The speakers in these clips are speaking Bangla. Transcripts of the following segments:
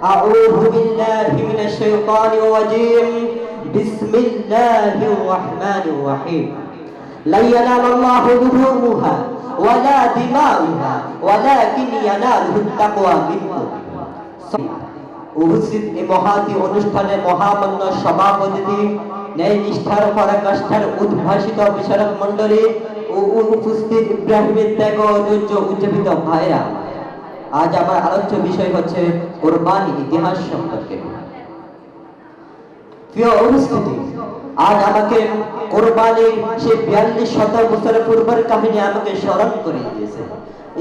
أعوذ بالله من الشيطان الرجيم بسم الله الرحمن الرحيم لن ينال الله لحومها ولا دماؤها ولكن يناله التقوى منكم উপস্থিত এই মহাতি অনুষ্ঠানে মহামান্য সভাপতি ন্যায় নিষ্ঠার পরাকাষ্ঠার উদ্ভাসিত বিচারক মন্ডলী ও উপস্থিত ইব্রাহিমের ত্যাগ ঐতিহ্য উজ্জীবিত ভাইরা আজ আমার আলোচ্য বিষয় হচ্ছে কোরবানি ইতিহাস সম্পর্কে। আজ আমাকে কোরবানির সে বিয়াল্লিশ শত বছর পূর্বের কাহিনী আমাকে স্মরণ করে দিয়েছে।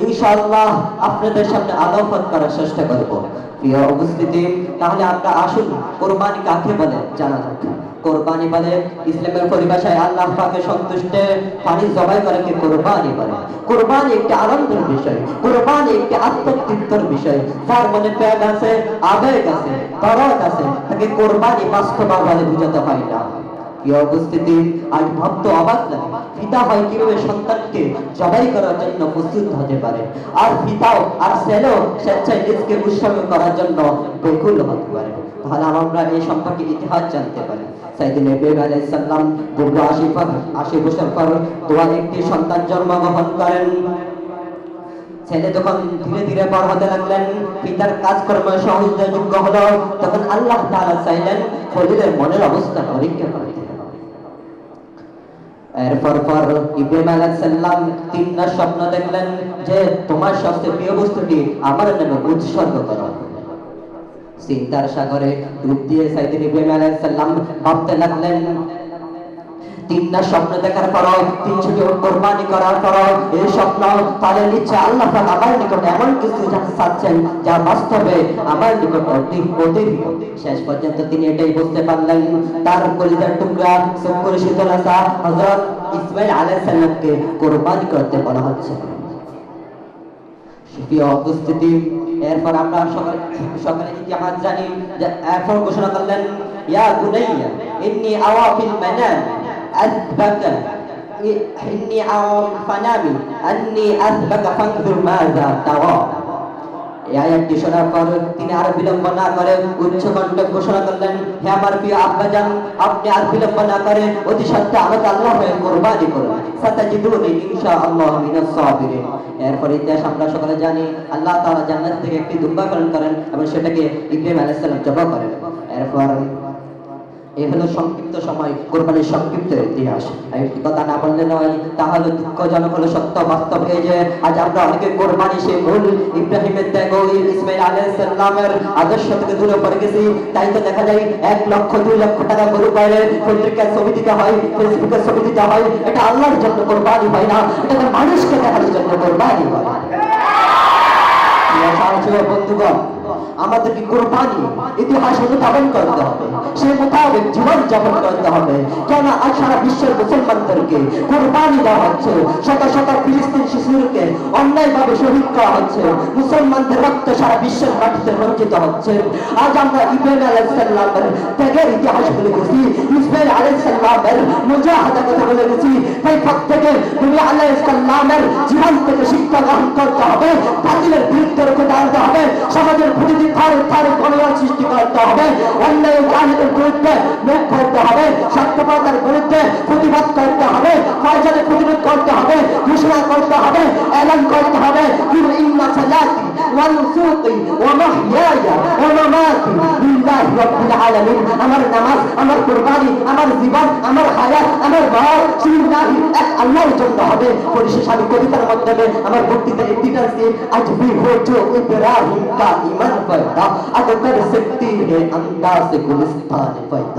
ইনশাল্লাহ আপনাদের সামনে আলোকপাত করার চেষ্টা করব। প্রিয় উপস্থিতি। তাহলে আপনার আসুন, কোরবানি কাকে বলে? জানা যাক। কোরবানি বলে ইসলামের পরিভাষায় আল্লাহ পাকে সন্তুষ্টে, পানি জবাই কোরবানি বলে? কোরবানি একটি আনন্দের বিষয়, কোরবানি একটি আত্মতৃপ্তর বিষয়। তার মনে প্যাগ আছে, আবেগ আছে তরক আছে, তাকে কোরবানি বাস্তবা বলে বুঝাতে হয় না। প্রিয় উপস্থিতি আজ ভক্ত অবাক পিতা হয় কীভাবে সন্তানকে জবাই করার জন্য প্রস্তুত হতে পারে? আর পিতাও আর স্বেচ্ছায় নিজকে উৎসর্গ করার জন্য বেকুল হতে পারে। তাহলে আমরা এই সম্পর্কে ইতিহাস জানতে পারি। সাইদিন আশি আশি বছর পর একটি সন্তান জন্মগ্রহণ করেন। ছেলে যখন ধীরে ধীরে বড় হতে লাগলেন, পিতার কাজকর্ম সহযোগ্য হলো। তখন আল্লাহ তাআলা চাইলেন খলিলের মনের অবস্থা পরীক্ষা করতে। এরপর পর ইব্রাহিম আলাইহিস সালাম তিনটা স্বপ্ন দেখলেন যে তোমার সবচেয়ে প্রিয় বস্তুটি আমার নামে উৎসর্গ করো। চিন্তার সাগরে ডুব দিয়ে সাইদিন ইব্রাহিম আলাইহিস সালাম ভাবতে লাগলেন তিনটা স্বপ্ন দেখার পর তিনশোটি কোরবানি করার পর এই স্বপ্ন তাদের নিচ্ছে আল্লাহ আমার নিকট এমন কিছু চাচ্ছেন যা বাস্তবে আমার নিকট অতি অতি শেষ পর্যন্ত তিনি এটাই বুঝতে পারলেন। তার কলিজার টুকরা শঙ্কর শীতলাসা হযরত ইসমাইল আলাইহিস সালামকে কোরবানি করতে বলা হচ্ছে। প্রিয় উপস্থিতি। এরপর আমরা সকালে সকালে ইতিহাস জানি এরপর ঘোষণা করলেন, ইয়া বুনাইয়া, ইন্নী আওয়া ফিল أثبت إني أرى فنامي أني أثبت فانظر ماذا ترى এই আয়াতটি শোনার পর তিনি আর বিলম্ব না করে উচ্চ কণ্ঠে ঘোষণা করলেন হে আমার প্রিয় আব্বাজান আপনি আর বিলম্ব না করে অতি সত্য আমাকে আল্লাহ হয়ে কোরবানি করুন সাতাজিদুনি ইনশাআল্লাহ মিনাস সাবিরিন এরপর ইতিহাস আমরা সকলে জানি আল্লাহ তাআলা জান্নাত থেকে একটি দুম্বা পালন করেন এবং সেটাকে ইব্রাহিম আলাইহিস সালাম জবাই করেন এরপর এই হলো সংক্ষিপ্ত সময়, কোরবানির সংক্ষিপ্ত ইতিহাস। একটি কথা না বললে নয়, তাহলে দুঃখজনক হলো, সত্য বাস্তব এই যে, আজ আমরা অনেকে কোরবানি সে মূল ইব্রাহিমের ত্যাগ ইসমাইল আলাইহিস সালামের আদর্শ থেকে দূরে পড়ে গেছি। তাই তো দেখা যায়, এক লক্ষ, দুই লক্ষ টাকা গরু পাইলে পত্রিকায় ছবি দিতে হয় ফেসবুকে ছবি দিতে হয়। এটা আল্লাহর জন্য কোরবানি হয় না, এটা মানুষকে দেখার জন্য কোরবানি হয়। বন্ধুগণ আমাদেরকে কোরবানি, ইতিহাস অনুধাবন করতে হবে। সেই মোতাবেক জীবন যাপন করতে হবে। কেন আজ সারা বিশ্বের মুসলমানদেরকে কোরবানি দেওয়া হচ্ছে। শত শত ফিলিস্তিন শিশুরকে অন্যায়ভাবে শহীদ করা হচ্ছে। মুসলমানদের রক্ত সারা বিশ্বের মাটিতে রঞ্জিত হচ্ছে। আজ আমরা ইব্রাহিম আলাইসাল্লামের ত্যাগের ইতিহাস বলে গেছি। ইসমাইল আলাইসাল্লামের মুজাহাদা কথা বলে গেছি। তাই প্রত্যেকে নবী আলাইসাল্লামের জীবন থেকে শিক্ষা গ্রহণ করতে হবে। বাতিলের বিরুদ্ধে দাঁড়াতে হবে। সমাজের প্রতিটি ধারে ধারে কল্যাণ সৃষ্টি করতে হবে, অন্যায় জাহিদের বিরুদ্ধে মুখ করতে হবে, সত্যবাদের বিরুদ্ধে প্রতিবাদ করতে হবে ফয়জানের প্রতিরোধ করতে হবে, ঘোষণা করতে হবে, এলান করতে হবে ইন্না সালাতি ওয়া নুসুকি ওয়া মাহইয়ায়া ওয়া মামাতি লিল্লাহি রাব্বিল আলামিন আমার নামাজ আমার কুরবানি আমার জীবন আমার হায়াত আমার মত লিল্লাহি এক আল্লাহর জন্য হবে পরিশেষে আমি কবিতার মাধ্যমে আমার বক্তৃতার একটি টানছি আজ भी हो जो इब्राहिम का ईमान पैदा अगर कर सकती है अंदाज गुलिस्तान पैदा